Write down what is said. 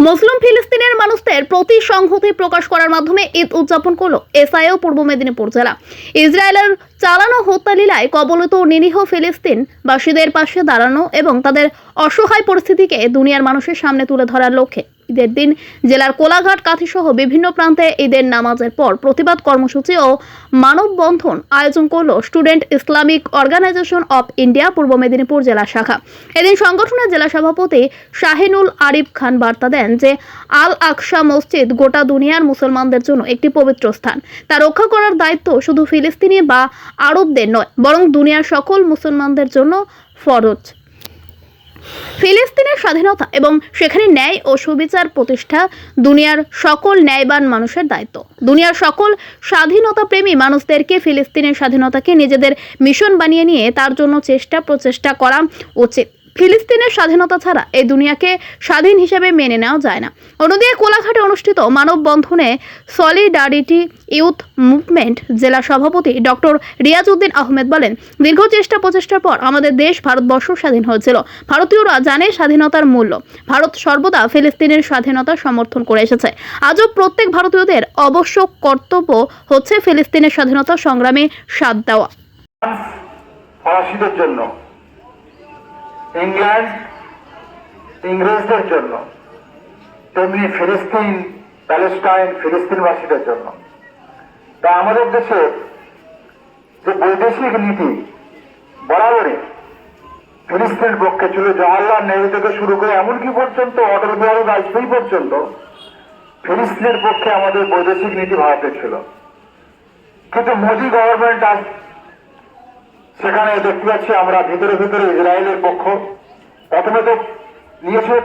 তাদের প্রতি সংহতি প্রকাশ করার মাধ্যমে ঈদ উদযাপন করল এসআইও পূর্ব মেদিনীপুর জেলা। ইসরায়েলের চালানো হত্যালীলায় কবলিত নিরীহ ফিলিস্তিনবাসীদের পাশে দাঁড়ানো এবং তাদের অসহায় পরিস্থিতিকে দুনিয়ার মানুষের সামনে তুলে ধরার লক্ষ্যে ঈদের দিন জেলার কোলাঘাট, কাঁথিসহ বিভিন্ন প্রান্তে ঈদের নামাজের পর প্রতিবাদ কর্মসূচি ও মানববন্ধন আয়োজন করল student Islamic organization of India, Purba Medinipur জেলা শাখা। এদিন সংগঠনের জেলা সভাপতি শাহিনুল আরিফ খান বার্তা দেন যে আল আকসা মসজিদ গোটা দুনিয়ার মুসলমানদের জন্য একটি পবিত্র স্থান। তা রক্ষা করার দায়িত্ব শুধু ফিলিস্তিনি বা আরবদের নয়, বরং দুনিয়ার সকল মুসলমানদের জন্য ফরজ। ফিলিস্তিনের স্বাধীনতা এবং সেখানে ন্যায় ও সুবিচার প্রতিষ্ঠা দুনিয়ার সকল ন্যায়বান মানুষের দায়িত্ব। দুনিয়ার সকল স্বাধীনতা প্রেমী মানুষদেরকে ফিলিস্তিনের স্বাধীনতাকে নিজেদের মিশন বানিয়ে নিয়ে তার জন্য চেষ্টা প্রচেষ্টা করা উচিত। ফিলিস্তিনের স্বাধীনতা ছাড়া এই দুনিয়াকে স্বাধীন হিসেবে মেনে নেওয়া যায় না। অন্যদিকে কোলাঘাটে অনুষ্ঠিত মানববন্ধনে সলিডারিটি ইউথ মুভমেন্ট জেলা সভাপতি ডক্টর রিয়াজউদ্দিন আহমেদ বলেন, দীর্ঘ চেষ্টা প্রচেষ্টার পর আমাদের দেশ ভারতবর্ষ স্বাধীন হয়েছিল। ভারতীয়রা জানে স্বাধীনতার মূল্য। ভারত সর্বদা ফিলিস্তিনের স্বাধীনতা সমর্থন করে এসেছে। আজও প্রত্যেক ভারতীয়দের অবশ্য কর্তব্য হচ্ছে ফিলিস্তিনের স্বাধীনতা সংগ্রামে সাথ দেওয়া। জন্য ইংল্যান্ড ইংরেজদের জন্য, তেমনি ফিলিস্তিন, প্যালেস্টাইন, ফিলিস্তিনবাসীদের জন্য। তা আমাদের দেশে যে বৈদেশিক নীতি, বরাবরই ফিলিস্তিনের পক্ষে ছিল জওয়াহরলাল নেহরু থেকে শুরু করে এমনকি পর্যন্ত অটল বিহারী বাজপেয়ী পর্যন্ত ফিলিস্তিনের পক্ষে আমাদের বৈদেশিক নীতি ভারতের ছিল। কিন্তু মোদী গভর্নমেন্ট আজ সেখানে দেখতে পাচ্ছি আমরা ভিতরে ভিতরে ইসরায়েলের পক্ষ। প্রথমে তো নিয়েছিল